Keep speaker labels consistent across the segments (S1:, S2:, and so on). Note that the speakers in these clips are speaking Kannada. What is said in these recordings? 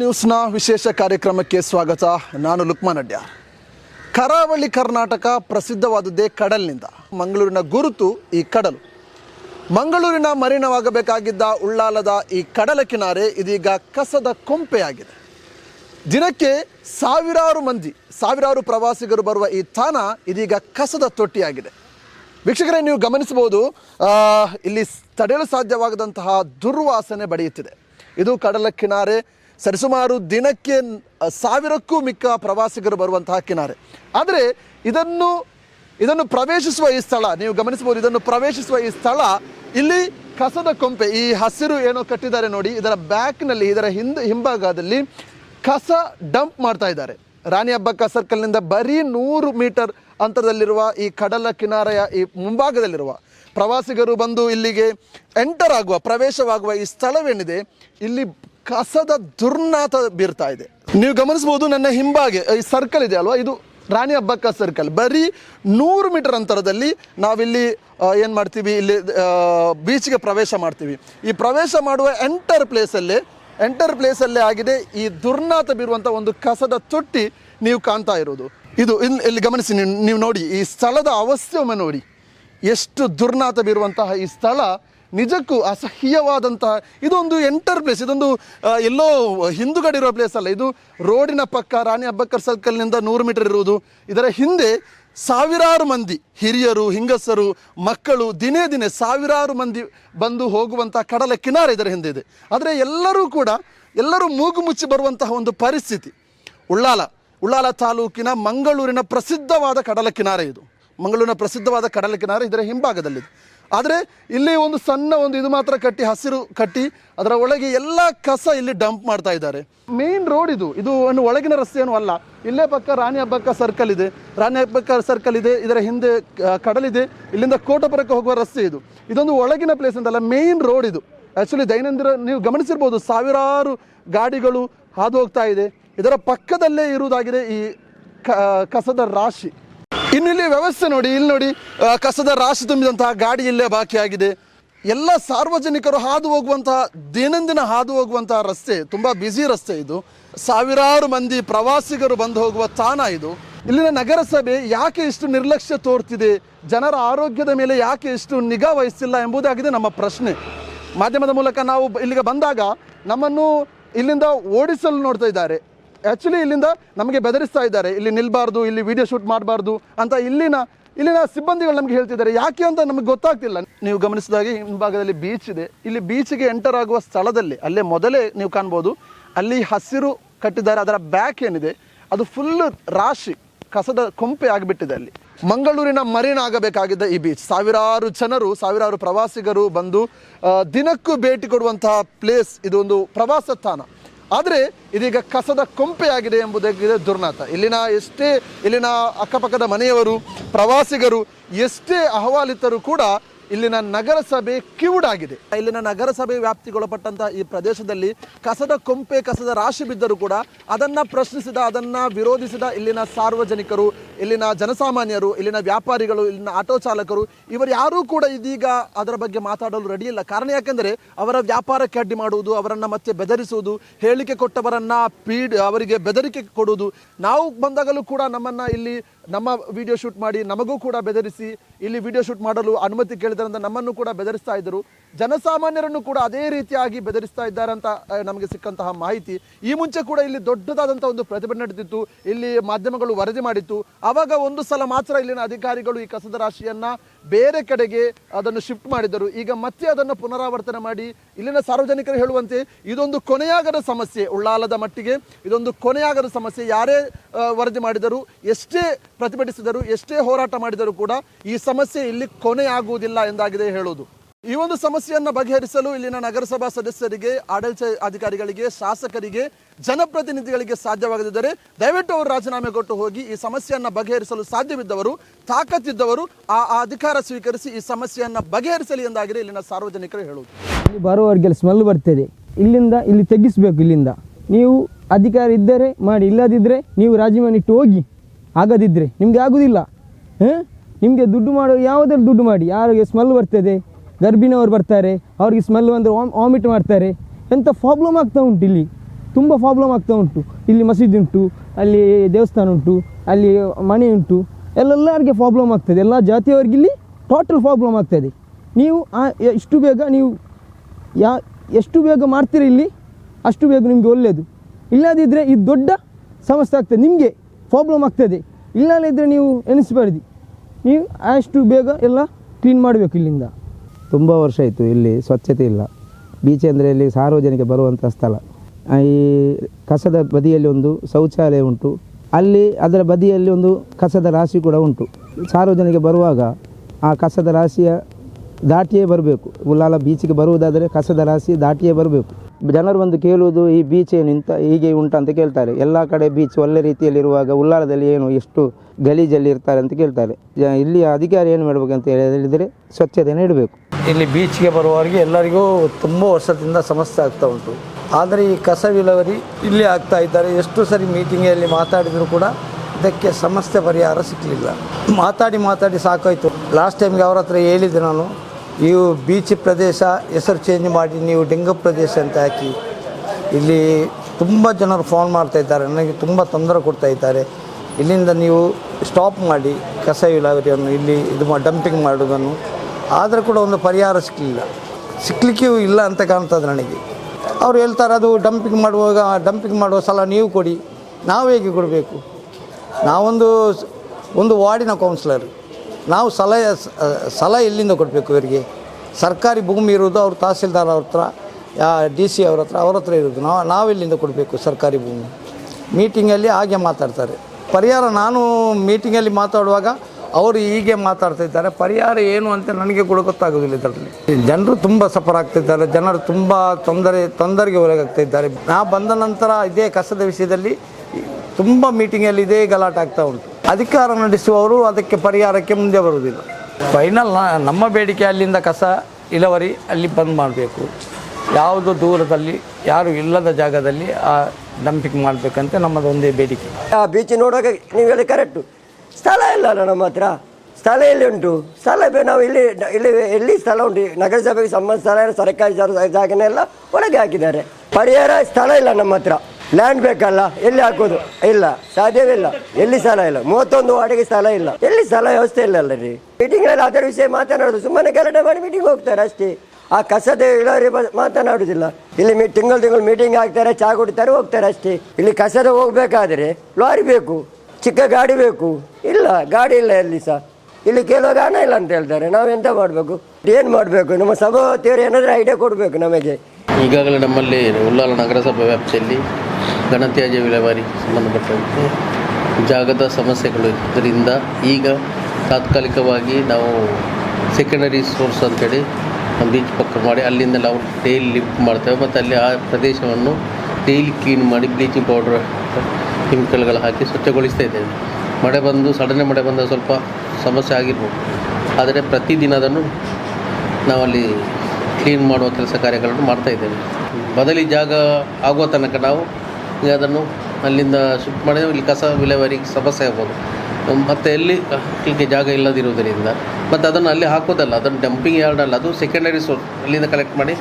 S1: ನ್ಯೂಸ್ನ ವಿಶೇಷ ಕಾರ್ಯಕ್ರಮಕ್ಕೆ ಸ್ವಾಗತ. ನಾನು ಲುಕ್ಮಾನ್ ಅಡ್ಯ ಕರಾವಳಿ ಕರ್ನಾಟಕ ಪ್ರಸಿದ್ಧವಾದದ್ದೇ ಕಡಲಿನಿಂದ. ಮಂಗಳೂರಿನ ಗುರುತು ಈ ಕಡಲು. ಮಂಗಳೂರಿನ ಮರಿನವಾಗಬೇಕಾಗಿದ್ದ ಉಳ್ಳಾಲದ ಈ ಕಡಲ ಕಿನಾರೆ ಇದೀಗ ಕಸದ ಕೊಂಪೆಯಾಗಿದೆ. ದಿನಕ್ಕೆ ಸಾವಿರಾರು ಮಂದಿ, ಸಾವಿರಾರು ಪ್ರವಾಸಿಗರು ಬರುವ ಈ ತಾಣ ಇದೀಗ ಕಸದ ತೊಟ್ಟಿಯಾಗಿದೆ. ವೀಕ್ಷಕರೇ, ನೀವು ಗಮನಿಸಬಹುದು ಇಲ್ಲಿ ತಡೆಯಲು ಸಾಧ್ಯವಾಗದಂತಹ ದುರ್ವಾಸನೆ ಬಡಿಯುತ್ತಿದೆ ಇದು ಕಡಲ ಕಿನಾರೆ ಸರಿಸುಮಾರು ದಿನಕ್ಕೆ ಸಾವಿರಕ್ಕೂ ಮಿಕ್ಕ ಪ್ರವಾಸಿಗರು ಬರುವಂತಹ ಕಿನಾರೆ. ಆದರೆ ಇದನ್ನು ಇದನ್ನು ಪ್ರವೇಶಿಸುವ ಈ ಸ್ಥಳ, ನೀವು ಗಮನಿಸಬಹುದು, ಇದನ್ನು ಪ್ರವೇಶಿಸುವ ಈ ಸ್ಥಳ, ಇಲ್ಲಿ ಕಸದ ಕೊಂಪೆ, ಈ ಹಸಿರು ಏನೋ ಕಟ್ಟಿದ್ದಾರೆ ನೋಡಿ, ಇದರ ಬ್ಯಾಕ್ನಲ್ಲಿ, ಇದರ ಹಿಂದೆ, ಹಿಂಭಾಗದಲ್ಲಿ ಕಸ ಡಂಪ್ ಮಾಡ್ತಾ ಇದ್ದಾರೆ. ರಾಣಿ ಹಬ್ಬಕ್ಕ ಸರ್ಕಲ್ನಿಂದ ಬರೀ ನೂರು ಮೀಟರ್ ಅಂತರದಲ್ಲಿರುವ ಈ ಕಡಲ ಕಿನಾರೆಯ ಈ ಮುಂಭಾಗದಲ್ಲಿರುವ ಪ್ರವಾಸಿಗರು ಬಂದು ಇಲ್ಲಿಗೆ ಎಂಟರ್ ಆಗುವ, ಪ್ರವೇಶವಾಗುವ ಈ ಸ್ಥಳವೇನಿದೆ, ಇಲ್ಲಿ ಕಸದ ದುರ್ನಾತ ಬೀರ್ತಾ ಇದೆ. ನೀವು ಗಮನಿಸಬಹುದು ನನ್ನ ಹಿಂಬಾಗೆ ಈ ಸರ್ಕಲ್ ಇದೆ ಅಲ್ವಾ? ಇದು ರಾಣಿ ಹಬ್ಬಕ್ಕ ಸರ್ಕಲ್ ಬರೀ ನೂರು ಮೀಟರ್ ಅಂತರದಲ್ಲಿ ನಾವಿಲ್ಲಿ ಏನು ಮಾಡ್ತೀವಿ? ಇಲ್ಲಿ ಬೀಚ್ಗೆ ಪ್ರವೇಶ ಮಾಡ್ತೀವಿ. ಈ ಪ್ರವೇಶ ಮಾಡುವ ಎಂಟರ್ ಪ್ಲೇಸಲ್ಲೇ ಎಂಟರ್ ಪ್ಲೇಸಲ್ಲೇ ಆಗಿದೆ ಈ ದುರ್ನಾತ ಬೀರುವಂಥ ಒಂದು ಕಸದ ತೊಟ್ಟಿ ನೀವು ಕಾಣ್ತಾ ಇರೋದು. ಇದು ಇಲ್ಲಿ ಗಮನಿಸಿ, ನೀವು ನೋಡಿ, ಈ ಸ್ಥಳದ ಒಮ್ಮೆ ನೋಡಿ. ಎಷ್ಟು ದುರ್ನಾತ ಬೀರುವಂತಹ ಈ ಸ್ಥಳ ನಿಜಕ್ಕೂ ಅಸಹ್ಯವಾದಂತಹ ಇದೊಂದು ಎಂಟರ್ ಪ್ಲೇಸ್ ಇದೊಂದು ಎಲ್ಲೋ ಹಿಂದುಗಡೆ ಇರೋ ಪ್ಲೇಸ್ ಅಲ್ಲ. ಇದು ರೋಡಿನ ಪಕ್ಕ, ರಾಣಿ ಅಬ್ಬಕ್ಕರ್ ಸರ್ಕಲ್ನಿಂದ ನೂರು ಮೀಟರ್ ಇರುವುದು. ಇದರ ಹಿಂದೆ ಸಾವಿರಾರು ಮಂದಿ ಹಿರಿಯರು, ಹಿಂಗಸರು, ಮಕ್ಕಳು, ದಿನೇ ದಿನೇ ಸಾವಿರಾರು ಮಂದಿ ಬಂದು ಹೋಗುವಂಥ ಕಡಲ ಕಿನಾರೆ ಇದರ ಹಿಂದೆ ಇದೆ. ಆದರೆ ಎಲ್ಲರೂ ಕೂಡ, ಎಲ್ಲರೂ ಮೂಗು ಮುಚ್ಚಿ ಬರುವಂತಹ ಒಂದು ಪರಿಸ್ಥಿತಿ. ಉಳ್ಳಾಲ ಉಳ್ಳಾಲ ತಾಲೂಕಿನ ಮಂಗಳೂರಿನ ಪ್ರಸಿದ್ಧವಾದ ಕಡಲ ಕಿನಾರೆ ಇದು. ಮಂಗಳೂರಿನ ಪ್ರಸಿದ್ಧವಾದ ಕಡಲ ಕಿನಾರೆ ಇದರ ಹಿಂಭಾಗದಲ್ಲಿದೆ. ಆದರೆ ಇಲ್ಲಿ ಒಂದು ಸಣ್ಣ ಒಂದು ಇದು ಮಾತ್ರ ಕಟ್ಟಿ, ಹಸಿರು ಕಟ್ಟಿ, ಅದರ ಒಳಗೆ ಎಲ್ಲ ಕಸ ಇಲ್ಲಿ ಡಂಪ್ ಮಾಡ್ತಾ ಇದ್ದಾರೆ. ಮೇನ್ ರೋಡ್ ಇದು. ಇದು ಒಂದು ಒಳಗಿನ ರಸ್ತೆ ಏನೂ ಅಲ್ಲ. ಇಲ್ಲೇ ಪಕ್ಕ ರಾಣಿ ಹಬ್ಬಕ್ಕ ಸರ್ಕಲ್ ಇದೆ. ರಾಣಿ ಹಬ್ಬಕ್ಕ ಸರ್ಕಲ್ ಇದೆ, ಇದರ ಹಿಂದೆ ಕಡಲಿದೆ, ಇಲ್ಲಿಂದ ಕೋಟಪುರಕ್ಕೆ ಹೋಗುವ ರಸ್ತೆ ಇದು. ಇದೊಂದು ಒಳಗಿನ ಪ್ಲೇಸ್ ಅಂತಲ್ಲ ಮೇನ್ ರೋಡ್ ಇದು. ಆ್ಯಕ್ಚುಲಿ ದೈನಂದಿನ ನೀವು ಗಮನಿಸಿರ್ಬೋದು, ಸಾವಿರಾರು ಗಾಡಿಗಳು ಹಾದು ಹೋಗ್ತಾ ಇದೆ. ಇದರ ಪಕ್ಕದಲ್ಲೇ ಇರುವುದಾಗಿದೆ ಈ ಕಸದ ರಾಶಿ. ಇನ್ನು ಇಲ್ಲಿ ವ್ಯವಸ್ಥೆ ನೋಡಿ, ಇಲ್ಲಿ ನೋಡಿ ಕಸದ ರಾಶಿ ತುಂಬಿದಂತಹ ಗಾಡಿ ಇಲ್ಲೇ ಬಾಕಿಯಾಗಿದೆ ಎಲ್ಲ ಸಾರ್ವಜನಿಕರು ಹಾದು ಹೋಗುವಂತಹ, ದೈನಂದಿನ ಹಾದು ಹೋಗುವಂತಹ ರಸ್ತೆ, ತುಂಬಾ ಬ್ಯುಸಿ ರಸ್ತೆ ಇದು. ಸಾವಿರಾರು ಮಂದಿ ಪ್ರವಾಸಿಗರು ಬಂದು ಹೋಗುವ ತಾಣ ಇದು. ಇಲ್ಲಿನ ನಗರಸಭೆ ಯಾಕೆ ಇಷ್ಟು ನಿರ್ಲಕ್ಷ್ಯ ತೋರ್ತಿದೆ? ಜನರ ಆರೋಗ್ಯದ ಮೇಲೆ ಯಾಕೆ ಇಷ್ಟು ನಿಗಾ ವಹಿಸ್ತಿಲ್ಲ ಎಂಬುದಾಗಿದೆ ನಮ್ಮ ಪ್ರಶ್ನೆ. ಮಾಧ್ಯಮದ ಮೂಲಕ ನಾವು ಇಲ್ಲಿಗೆ ಬಂದಾಗ ನಮ್ಮನ್ನು ಇಲ್ಲಿಂದ ಓಡಿಸಲು ನೋಡ್ತಾ ಇದ್ದಾರೆ. ಆ್ಯಕ್ಚುಲಿ ಇಲ್ಲಿಂದ ನಮಗೆ ಬೆದರಿಸ್ತಾ ಇದ್ದಾರೆ. ಇಲ್ಲಿ ನಿಲ್ಬಾರ್ದು, ಇಲ್ಲಿ ವಿಡಿಯೋ ಶೂಟ್ ಮಾಡಬಾರ್ದು ಅಂತ ಇಲ್ಲಿನ ಇಲ್ಲಿನ ಸಿಬ್ಬಂದಿಗಳು ನಮಗೆ ಹೇಳ್ತಿದ್ದಾರೆ. ಯಾಕೆ ಅಂತ ನಮಗೆ ಗೊತ್ತಾಗ್ತಿಲ್ಲ. ನೀವು ಗಮನಿಸಿದಾಗೆ ಹಿಂಭಾಗದಲ್ಲಿ ಬೀಚ್ ಇದೆ. ಇಲ್ಲಿ ಬೀಚ್ಗೆ ಎಂಟರ್ ಆಗುವ ಸ್ಥಳದಲ್ಲಿ, ಅಲ್ಲೇ ಮೊದಲೇ ನೀವು ಕಾಣ್ಬೋದು, ಅಲ್ಲಿ ಹಸಿರು ಕಟ್ಟಿದ್ದಾರೆ. ಅದರ ಬ್ಯಾಕ್ ಏನಿದೆ, ಅದು ಫುಲ್ ರಾಶಿ, ಕಸದ ಕೊಂಪೆ ಆಗಿಬಿಟ್ಟಿದೆ ಅಲ್ಲಿ. ಮಂಗಳೂರಿನ ಮರೀನ್ ಆಗಬೇಕಾಗಿದ್ದ ಈ ಬೀಚ್ ಸಾವಿರಾರು ಜನರು, ಸಾವಿರಾರು ಪ್ರವಾಸಿಗರು ಬಂದು ದಿನಕ್ಕೂ ಭೇಟಿ ಕೊಡುವಂತಹ ಪ್ಲೇಸ್ ಇದೊಂದು ಪ್ರವಾಸ ತಾಣ ಆದರೆ ಇದೀಗ ಕಸದ ಕೊಂಪೆಯಾಗಿದೆ ಎಂಬುದಾಗಿದೆ ದುರ್ನಾತ. ಇಲ್ಲಿನ ಎಷ್ಟೇ, ಇಲ್ಲಿನ ಅಕ್ಕಪಕ್ಕದ ಮನೆಯವರು, ಪ್ರವಾಸಿಗರು, ಎಷ್ಟೇ ಅಹವಾಲಿತರು ಕೂಡ ಇಲ್ಲಿನ ನಗರಸಭೆ ಕ್ಯೂಡ್ ಆಗಿದೆ. ಇಲ್ಲಿನ ನಗರಸಭೆ ವ್ಯಾಪ್ತಿಗೊಳಪಟ್ಟಂತಹ ಈ ಪ್ರದೇಶದಲ್ಲಿ ಕಸದ ಕೊಂಪೆ, ಕಸದ ರಾಶಿ ಬಿದ್ದರೂ ಕೂಡ ಅದನ್ನ ಪ್ರಶ್ನಿಸಿದ, ಅದನ್ನ ವಿರೋಧಿಸಿದ ಇಲ್ಲಿನ ಸಾರ್ವಜನಿಕರು, ಇಲ್ಲಿನ ಜನಸಾಮಾನ್ಯರು, ಇಲ್ಲಿನ ವ್ಯಾಪಾರಿಗಳು, ಇಲ್ಲಿನ ಆಟೋ ಚಾಲಕರು, ಇವರು ಯಾರೂ ಕೂಡ ಇದೀಗ ಅದರ ಬಗ್ಗೆ ಮಾತಾಡಲು ರೆಡಿ ಇಲ್ಲ. ಕಾರಣ ಯಾಕೆಂದರೆ ಅವರ ವ್ಯಾಪಾರಕ್ಕೆ ಅಡ್ಡಿ ಮಾಡುವುದು, ಅವರನ್ನು ಮತ್ತೆ ಬೆದರಿಸುವುದು, ಹೇಳಿಕೆ ಕೊಟ್ಟವರನ್ನ ಪೀಡ್, ಅವರಿಗೆ ಬೆದರಿಕೆ ಕೊಡುವುದು. ನಾವು ಬಂದಾಗಲೂ ಕೂಡ ನಮ್ಮನ್ನ ಇಲ್ಲಿ ನಮ್ಮ ವಿಡಿಯೋ ಶೂಟ್ ಮಾಡಿ ನಮಗೂ ಕೂಡ ಬೆದರಿಸಿ, ಇಲ್ಲಿ ವಿಡಿಯೋ ಶೂಟ್ ಮಾಡಲು ಅನುಮತಿ ಕೇಳಿದ್ರಂತ ನಮ್ಮನ್ನು ಕೂಡ ಬೆದರಿಸ್ತಾ ಇದ್ದರು. ಜನಸಾಮಾನ್ಯರನ್ನು ಕೂಡ ಅದೇ ರೀತಿಯಾಗಿ ಬೆದರಿಸ್ತಾ ಇದ್ದಾರೆ ಅಂತ ನಮಗೆ ಸಿಕ್ಕಂತಹ ಮಾಹಿತಿ. ಈ ಮುಂಚೆ ಕೂಡ ಇಲ್ಲಿ ದೊಡ್ಡದಾದಂಥ ಒಂದು ಪ್ರತಿಭಟನೆ ನಡೆದಿತ್ತು. ಇಲ್ಲಿ ಮಾಧ್ಯಮಗಳು ವರದಿ ಮಾಡಿತ್ತು. ಆವಾಗ ಒಂದು ಸಲ ಮಾತ್ರ ಇಲ್ಲಿನ ಅಧಿಕಾರಿಗಳು ಈ ಕಸದ ರಾಶಿಯನ್ನು ಬೇರೆ ಕಡೆಗೆ ಅದನ್ನು ಶಿಫ್ಟ್ ಮಾಡಿದರು. ಈಗ ಮತ್ತೆ ಅದನ್ನು ಪುನರಾವರ್ತನೆ ಮಾಡಿ ಇಲ್ಲಿನ ಸಾರ್ವಜನಿಕರು ಹೇಳುವಂತೆ ಇದೊಂದು ಕೊನೆಯಾಗದ ಸಮಸ್ಯೆ ಉಳ್ಳಾಲದ ಮಟ್ಟಿಗೆ. ಇದೊಂದು ಕೊನೆಯಾಗದ ಸಮಸ್ಯೆ. ಯಾರೇ ವರದಿ ಮಾಡಿದರು, ಎಷ್ಟೇ ಪ್ರತಿಭಟಿಸಿದರು, ಎಷ್ಟೇ ಹೋರಾಟ ಮಾಡಿದರೂ ಕೂಡ ಈ ಸಮಸ್ಯೆ ಇಲ್ಲಿ ಕೊನೆಯಾಗುವುದಿಲ್ಲ ಎಂದಾಗಿದೆ ಹೇಳುವುದು ಈ ಒಂದು ಸಮಸ್ಯೆಯನ್ನು ಬಗೆಹರಿಸಲು ಇಲ್ಲಿನ ನಗರಸಭಾ ಸದಸ್ಯರಿಗೆ ಆಡಳಿತ ಅಧಿಕಾರಿಗಳಿಗೆ ಶಾಸಕರಿಗೆ, ಜನಪ್ರತಿನಿಧಿಗಳಿಗೆ ಸಾಧ್ಯವಾಗದಿದ್ದರೆ ದಯವಿಟ್ಟು ಅವರು ರಾಜೀನಾಮೆ ಕೊಟ್ಟು ಹೋಗಿ ಈ ಸಮಸ್ಯೆಯನ್ನು ಬಗೆಹರಿಸಲು ಸಾಧ್ಯವಿದ್ದವರು, ತಾಕತ್ತಿದ್ದವರು, ಆ ಅಧಿಕಾರ ಸ್ವೀಕರಿಸಿ ಈ ಸಮಸ್ಯೆಯನ್ನು ಬಗೆಹರಿಸಲಿ ಎಂದಾಗಿದೆ ಇಲ್ಲಿನ ಸಾರ್ವಜನಿಕರು ಹೇಳುವುದು.
S2: ಇಲ್ಲಿ ಬರುವವರಿಗೆ ಸ್ಮೆಲ್ ಬರ್ತದೆ. ಇಲ್ಲಿಂದ ಇಲ್ಲಿ ತೆಗಿಸಬೇಕು ಇಲ್ಲಿಂದ. ನೀವು ಅಧಿಕಾರ ಇದ್ದರೆ ಮಾಡಿ ಇಲ್ಲದಿದ್ದರೆ ನೀವು ರಾಜೀನಾಮೆ ಇಟ್ಟು ಹೋಗಿ. ಆಗದಿದ್ದರೆ ನಿಮಗೆ ಆಗೋದಿಲ್ಲ. ಹಾಂ? ನಿಮಗೆ ದುಡ್ಡು ಮಾಡೋ ಯಾವುದೇ ದುಡ್ಡು ಮಾಡಿ. ಯಾರಿಗೆ ಸ್ಮೆಲ್ ಬರ್ತದೆ? ಗರ್ಭಿಣಿಯವರು ಬರ್ತಾರೆ, ಅವ್ರಿಗೆ ಸ್ಮೆಲ್ ಬಂದರೆ ವಾಮಿಟ್ ಮಾಡ್ತಾರೆ. ಎಂಥ ಪ್ರಾಬ್ಲಮ್ ಆಗ್ತಾ ಉಂಟು ಇಲ್ಲಿ. ತುಂಬ ಪ್ರಾಬ್ಲಮ್ ಆಗ್ತಾ ಉಂಟು. ಇಲ್ಲಿ ಮಸೀದಿ ಉಂಟು, ಅಲ್ಲಿ ದೇವಸ್ಥಾನ ಉಂಟು, ಅಲ್ಲಿ ಮನೆ ಉಂಟು. ಎಲ್ಲರಿಗೆ ಪ್ರಾಬ್ಲಮ್ ಆಗ್ತದೆ. ಎಲ್ಲ ಜಾತಿಯವರಿಗೆ ಇಲ್ಲಿ ಟೋಟಲ್ ಪ್ರಾಬ್ಲಮ್ ಆಗ್ತದೆ. ನೀವು ಎಷ್ಟು ಬೇಗ ನೀವು ಯಾ, ಎಷ್ಟು ಬೇಗ ಮಾಡ್ತೀರಿ ಇಲ್ಲಿ, ಅಷ್ಟು ಬೇಗ ನಿಮಗೆ ಒಳ್ಳೆಯದು ಇಲ್ಲದಿದ್ದರೆ ಇದು ದೊಡ್ಡ ಸಮಸ್ಯೆ ಆಗ್ತದೆ. ನಿಮಗೆ ಪ್ರಾಬ್ಲಮ್ ಆಗ್ತದೆ. ಇಲ್ಲದಿದ್ದರೆ ನೀವು ಎನಿಸ್ಬಾರ್ದು ನೀವು ಅಷ್ಟು ಬೇಗ ಎಲ್ಲ ಕ್ಲೀನ್ ಮಾಡಬೇಕು ಇಲ್ಲಿಂದ.
S3: ತುಂಬ ವರ್ಷ ಆಯಿತು ಇಲ್ಲಿ ಸ್ವಚ್ಛತೆ ಇಲ್ಲ. ಬೀಚ್ ಅಂದರೆ ಇಲ್ಲಿ ಸಾರ್ವಜನಿಕ ಬರುವಂಥ ಸ್ಥಳ. ಈ ಕಸದ ಬದಿಯಲ್ಲಿ ಒಂದು ಶೌಚಾಲಯ ಉಂಟು. ಅಲ್ಲಿ ಅದರ ಬದಿಯಲ್ಲಿ ಒಂದು ಕಸದ ರಾಶಿ ಕೂಡ ಉಂಟು. ಸಾರ್ವಜನಿಕ ಬರುವಾಗ ಆ ಕಸದ ರಾಶಿಯ ದಾಟಿಯೇ ಬರಬೇಕು. ಉಲ್ಲಾಲ ಬೀಚಿಗೆ ಬರುವುದಾದರೆ ಕಸದ ರಾಶಿ ದಾಟಿಯೇ ಬರಬೇಕು. ಜನರು ಬಂದು ಕೇಳುವುದು, ಈ ಬೀಚ್ ಏನು ಇಂಥ, ಹೀಗೆ ಉಂಟು? ಅಂತ ಕೇಳ್ತಾರೆ. ಎಲ್ಲ ಕಡೆ ಬೀಚ್ ಒಳ್ಳೆ ರೀತಿಯಲ್ಲಿರುವಾಗ ಉಲ್ಲಾಲದಲ್ಲಿ ಏನು ಎಷ್ಟು ಗಲೀಜಲ್ಲಿ ಇರ್ತಾರೆ ಅಂತ ಕೇಳ್ತಾರೆ. ಇಲ್ಲಿಯ ಇಲ್ಲಿ ಅಧಿಕಾರಿ ಏನು ಮಾಡಬೇಕಂತ ಹೇಳಿದರೆ ಸ್ವಚ್ಛತೆಯನ್ನು ಇಡಬೇಕು
S4: ಇಲ್ಲಿ ಬೀಚ್ಗೆ ಬರುವವರಿಗೆ ಎಲ್ಲರಿಗೂ ತುಂಬ ವರ್ಷದಿಂದ ಸಮಸ್ಯೆ ಆಗ್ತಾ ಉಂಟು. ಆದರೆ ಈ ಕಸ ವಿಲೇವಾರಿ ಇಲ್ಲಿ ಆಗ್ತಾ ಇದ್ದಾರೆ. ಎಷ್ಟು ಸರಿ ಮೀಟಿಂಗಲ್ಲಿ ಮಾತಾಡಿದರೂ ಕೂಡ ಇದಕ್ಕೆ ಸಮಸ್ಯೆ ಪರಿಹಾರ ಸಿಕ್ಕಲಿಲ್ಲ ಮಾತಾಡಿ ಮಾತಾಡಿ ಸಾಕಾಯಿತು. ಲಾಸ್ಟ್ ಟೈಮ್ಗೆ ಅವ್ರ ಹತ್ರ ಹೇಳಿದೆ ನಾನು ಇವು ಬೀಚ್ ಪ್ರದೇಶ ಹೆಸರು ಚೇಂಜ್ ಮಾಡಿ, ನೀವು ಡೆಂಗು ಪ್ರದೇಶ ಅಂತ ಹಾಕಿ. ಇಲ್ಲಿ ತುಂಬ ಜನರು ಫೋನ್ ಮಾಡ್ತಾ ಇದ್ದಾರೆ. ನನಗೆ ತುಂಬ ತೊಂದರೆ ಕೊಡ್ತಾ ಇದ್ದಾರೆ. ಇಲ್ಲಿಂದ ನೀವು ಸ್ಟಾಪ್ ಮಾಡಿ ಕಸ ವಿಲಾವರಿಯನ್ನು ಇಲ್ಲಿ ಇದು ಡಂಪಿಂಗ್ ಮಾಡೋದನ್ನು ಆದರೆ ಕೂಡ ಒಂದು ಪರಿಹಾರ ಸಿಕ್ಕಲಿಲ್ಲ ಸಿಕ್ಕಲಿಕ್ಕೂ ಇಲ್ಲ ಅಂತ ಕಾಣ್ತದೆ ನನಗೆ. ಅವ್ರು ಹೇಳ್ತಾರೆ, ಅದು ಡಂಪಿಂಗ್ ಮಾಡುವಾಗ ಡಂಪಿಂಗ್ ಮಾಡುವ ಸಲ ನೀವು ಕೊಡಿ. ನಾವು ಹೇಗೆ ಕೊಡಬೇಕು? ನಾವೊಂದು ಒಂದು ವಾರ್ಡಿನ ಕೌನ್ಸಿಲರ್ ನಾವು ಸಲಹೆ ಸಲಹೆ ಎಲ್ಲಿಂದ ಕೊಡಬೇಕು ಇವರಿಗೆ? ಸರ್ಕಾರಿ ಭೂಮಿ ಇರುವುದು ಅವ್ರ ತಹಸೀಲ್ದಾರ್ ಅವ್ರ ಹತ್ರ ಡಿ ಸಿ ಅವ್ರ ಹತ್ರ ಅವ್ರ ಹತ್ರ ಇರೋದು. ನಾವು ನಾವೆಲ್ಲಿಂದ ಕೊಡಬೇಕು ಸರ್ಕಾರಿ ಭೂಮಿ? ಮೀಟಿಂಗಲ್ಲಿ ಹಾಗೆ ಮಾತಾಡ್ತಾರೆ. ಪರಿಹಾರ ನಾನು ಮೀಟಿಂಗಲ್ಲಿ ಮಾತಾಡುವಾಗ ಅವರು ಹೀಗೆ ಮಾತಾಡ್ತಾ ಇದ್ದಾರೆ. ಪರಿಹಾರ ಏನು ಅಂತ ನನಗೆ ಕೂಡ ಗೊತ್ತಾಗೋದಿಲ್ಲ ಇದರಲ್ಲಿ. ಜನರು ತುಂಬ ಸಫರ್ ಆಗ್ತಿದ್ದಾರೆ ಜನರು ತುಂಬ ತೊಂದರೆ, ತೊಂದರೆಗೆ ಒಳಗಾಗ್ತಾ ಇದ್ದಾರೆ. ನಾ ಬಂದ ನಂತರ ಇದೇ ಕಸದ ವಿಷಯದಲ್ಲಿ ತುಂಬ ಮೀಟಿಂಗಲ್ಲಿ ಇದೇ ಗಲಾಟೆ ಆಗ್ತಾ ಉಂಟು. ಅಧಿಕಾರ ನಡೆಸುವವರು ಅದಕ್ಕೆ ಪರಿಹಾರಕ್ಕೆ ಮುಂದೆ ಬರುವುದಿಲ್ಲ. ಫೈನಲ್ ನಮ್ಮ ಬೇಡಿಕೆ ಅಲ್ಲಿಂದ ಕಸ ಇಳುವರಿ ಅಲ್ಲಿ ಬಂದ್ ಮಾಡಬೇಕು. ಯಾವುದು ದೂರದಲ್ಲಿ, ಯಾರು ಇಲ್ಲದ ಜಾಗದಲ್ಲಿ ಆ ಡಂಪಿಂಗ್ ಮಾಡಬೇಕಂತ ನಮ್ಮದೊಂದೇ ಬೇಡಿಕೆ.
S5: ಆ ಬೀಚ್ ನೋಡೋಕೆ ನೀವು ಹೇಳಿ ಕರೆಕ್ಟು ಸ್ಥಳ ಇಲ್ಲ ಅಲ್ಲ ನಮ್ಮ ಹತ್ರ ಸ್ಥಳ ಎಲ್ಲಿ ಉಂಟು ಸ್ಥಳ ಬೇ- ನಾವು ಇಲ್ಲಿ ಇಲ್ಲಿ ಎಲ್ಲಿ ಸ್ಥಳ ಉಂಟು? ನಗರಸಭೆಗೆ ಸಂಬಂಧ ಸ್ಥಳ ಇಲ್ಲ, ಸರ್ಕಾರಿ ಜಾಗ- ಜಾಗನೆಲ್ಲ ಒಳಗೆ ಹಾಕಿದ್ದಾರೆ. ಪರಿಹಾರ ಸ್ಥಳ ಇಲ್ಲ ನಮ್ಮ ಹತ್ರ. ಲ್ಯಾಂಡ್ ಬೇಕಲ್ಲ ಎಲ್ಲಿ ಹಾಕೋದು ಇಲ್ಲ ಸಾಧ್ಯವಿಲ್ಲ. ಎಲ್ಲಿ ಸ್ಥಳ ಇಲ್ಲ? ಮೂವತ್ತೊಂದು ವಾರ್ಡಿಗೆ ಸ್ಥಳ ಇಲ್ಲ. ಎಲ್ಲಿ ಸ್ಥಳ ವ್ಯವಸ್ಥೆ ಇಲ್ಲ ಅಲ್ಲ ರೀ ಮೀಟಿಂಗ್ನಲ್ಲಿ ಅದರ ವಿಷಯ ಮಾತನಾಡೋದು. ಸುಮ್ಮನೆ ಗಲಾಟೆ ಮಾಡಿ ಮೀಟಿಂಗ್ ಹೋಗ್ತಾರೆ ಅಷ್ಟೇ. ಆ ಕಸದ ಇಳುವರಿ ಮಾತನಾಡೋದಿಲ್ಲ ಮಾತನಾಡುದಿಲ್ಲ. ಇಲ್ಲಿ ಮೀ ತಿಂಗಳು ತಿಂಗಳು ಮೀಟಿಂಗ್ ಹಾಕ್ತಾರೆ ಚಾ ಕುಡಿತಾರೆ ಹೋಗ್ತಾರೆ ಅಷ್ಟೇ. ಇಲ್ಲಿ ಕಸದ ಹೋಗಬೇಕಾದ್ರೆ ಲಾರಿ ಬೇಕು. ಚಿಕ್ಕ ಗಾಡಿ ಬೇಕು. ಇಲ್ಲ, ಗಾಡಿ ಇಲ್ಲ ಎಲ್ಲಿ ಸಹ ಇಲ್ಲಿ ಕೇಳುವಾಗ ಹಣ ಇಲ್ಲ ಅಂತ ಹೇಳ್ತಾರೆ. ನಾವು ಎಂತ ಮಾಡಬೇಕು? ಏನು ಮಾಡಬೇಕು? ನಮ್ಮ ಸಭಾಪತಿಯವರು ಏನಾದರೂ ಐಡಿಯಾ ಕೊಡಬೇಕು ನಮಗೆ.
S6: ಈಗಾಗಲೇ ನಮ್ಮಲ್ಲಿ ಉಲ್ಲಾಲ ನಗರಸಭೆ ವ್ಯಾಪ್ತಿಯಲ್ಲಿ ಘನತ್ಯಾಜ್ಯ ವಿಲೇವಾರಿ ಸಂಬಂಧಪಟ್ಟಂತೆ ಜಾಗದ ಸಮಸ್ಯೆಗಳು ಇದರಿಂದ ಈಗ ತಾತ್ಕಾಲಿಕವಾಗಿ ನಾವು ಸೆಕೆಂಡರಿ ಸೋರ್ಸ್ ಅಂತೇಳಿ ಬೀಚ್ ಪಕ್ಕ ಮಾಡಿ ಅಲ್ಲಿಂದ ನಾವು ಡೈಲಿ ಲಿಫ್ಟ್ ಮಾಡ್ತೇವೆ. ಮತ್ತು ಅಲ್ಲಿ ಆ ಪ್ರದೇಶವನ್ನು ಡೈಲಿ ಕ್ಲೀನ್ ಮಾಡಿ ಬ್ಲೀಚಿಂಗ್ ಪೌಡ್ರ್ ಕೆಮಿಕಲ್ಗಳು ಹಾಕಿ ಸ್ವಚ್ಛಗೊಳಿಸ್ತಾ ಇದ್ದೇವೆ ಮಳೆ ಬಂದು, ಸಡನ್ನೇ ಮಳೆ ಬಂದ ಸ್ವಲ್ಪ ಸಮಸ್ಯೆ ಆಗಿರ್ಬೋದು. ಆದರೆ ಪ್ರತಿದಿನ ಅದನ್ನು ನಾವಲ್ಲಿ ಕ್ಲೀನ್ ಮಾಡುವ ಕೆಲಸ ಕಾರ್ಯಗಳನ್ನು ಮಾಡ್ತಾ ಇದ್ದೇವೆ. ಬದಲಿ ಜಾಗ ಆಗುವ ತನಕ ನಾವು ಅದನ್ನು ಅಲ್ಲಿಂದ ಶಿಫ್ಟ್ ಮಾಡಿದ್ರೆ ಇಲ್ಲಿ ಕಸ ವಿಲೇವಾರಿಗೆ ಸಮಸ್ಯೆ ಆಗ್ಬೋದು. ಮತ್ತು ಎಲ್ಲಿ ಹಾಕಲಿಕ್ಕೆ ಜಾಗ ಇಲ್ಲದಿರುವುದರಿಂದ. ಮತ್ತು ಅದನ್ನು ಅಲ್ಲಿ ಹಾಕೋದಲ್ಲ ಅದನ್ನು ಡಂಪಿಂಗ್ ಯಾರ್ಡ್ ಅಲ್ಲ ಅದು ಸೆಕೆಂಡರಿ ಸೋರ್ಸ್ ಅಲ್ಲಿಂದ ಕಲೆಕ್ಟ್ ಮಾಡಿ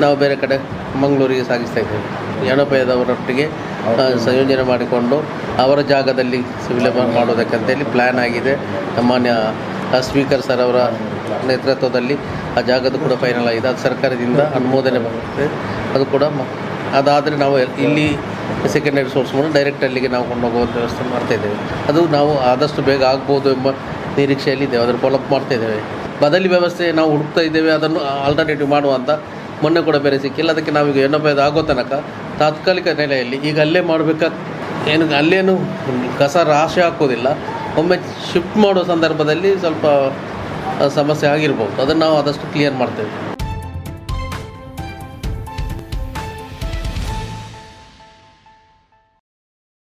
S6: ನಾವು ಬೇರೆ ಕಡೆ ಮಂಗಳೂರಿಗೆ ಸಾಗಿಸ್ತಾ ಇದ್ದೇವೆ. ಎಣಪಯದವರೊಟ್ಟಿಗೆ ಆ, ಸಂಯೋಜನೆ ಮಾಡಿಕೊಂಡು ಅವರ ಜಾಗದಲ್ಲಿ ವಿಲೇವಾರಿ ಮಾಡೋದಕ್ಕಂತೇಳಿ ಪ್ಲ್ಯಾನ್ ಆಗಿದೆ. ಮಾನ್ಯ ಸ್ಪೀಕರ್ ಸರ್ ಅವರ ನೇತೃತ್ವದಲ್ಲಿ ಆ ಜಾಗದ ಕೂಡ ಫೈನಲ್ ಆಗಿದೆ. ಅದು ಸರ್ಕಾರದಿಂದ ಅನುಮೋದನೆ ಬರುತ್ತೆ. ಅದು ಕೂಡ ಅದಾದರೆ ನಾವು ಇಲ್ಲಿ ಸೆಕೆಂಡರಿ ಸೋರ್ಸ್ ಮೂಲಕ ಡೈರೆಕ್ಟ್ ಅಲ್ಲಿಗೆ ನಾವು ಕೊಂಡೋಗುವಂಥ ವ್ಯವಸ್ಥೆ ಮಾಡ್ತಾ ಇದ್ದೇವೆ. ಅದು ನಾವು ಆದಷ್ಟು ಬೇಗ ಆಗ್ಬೋದು ಎಂಬ ಇದ್ದೇವೆ ಅದನ್ನು ಮಾಡ್ತಾ ಇದ್ದೇವೆ. ಬದಲಿ ವ್ಯವಸ್ಥೆ ನಾವು ಹುಡುಕ್ತಾ ಇದ್ದೇವೆ. ಅದನ್ನು ಆಲ್ಟರ್ನೇಟಿವ್ ಮಾಡುವಂಥ ಮೊನ್ನೆ ಕೂಡ ಬೇರೆ ಸಿಕ್ಕಿಲ್ಲ. ಅದಕ್ಕೆ ನಾವೀಗ ಎಣ್ಣೆ ಆಗೋ ತನಕ ತಾತ್ಕಾಲಿಕ ನೆಲೆಯಲ್ಲಿ ಈಗ ಅಲ್ಲೇ ಮಾಡಬೇಕಾ? ಏನು ಅಲ್ಲೇನು ಕಸ ರಾಶಿ ಹಾಕೋದಿಲ್ಲ. ಒಮ್ಮೆ ಶಿಫ್ಟ್ ಮಾಡೋ ಸಂದರ್ಭದಲ್ಲಿ ಸ್ವಲ್ಪ ಸಮಸ್ಯೆ ಆಗಿರ್ಬೋದು. ಅದನ್ನು ನಾವು ಆದಷ್ಟು ಕ್ಲಿಯರ್ ಮಾಡ್ತೇವೆ.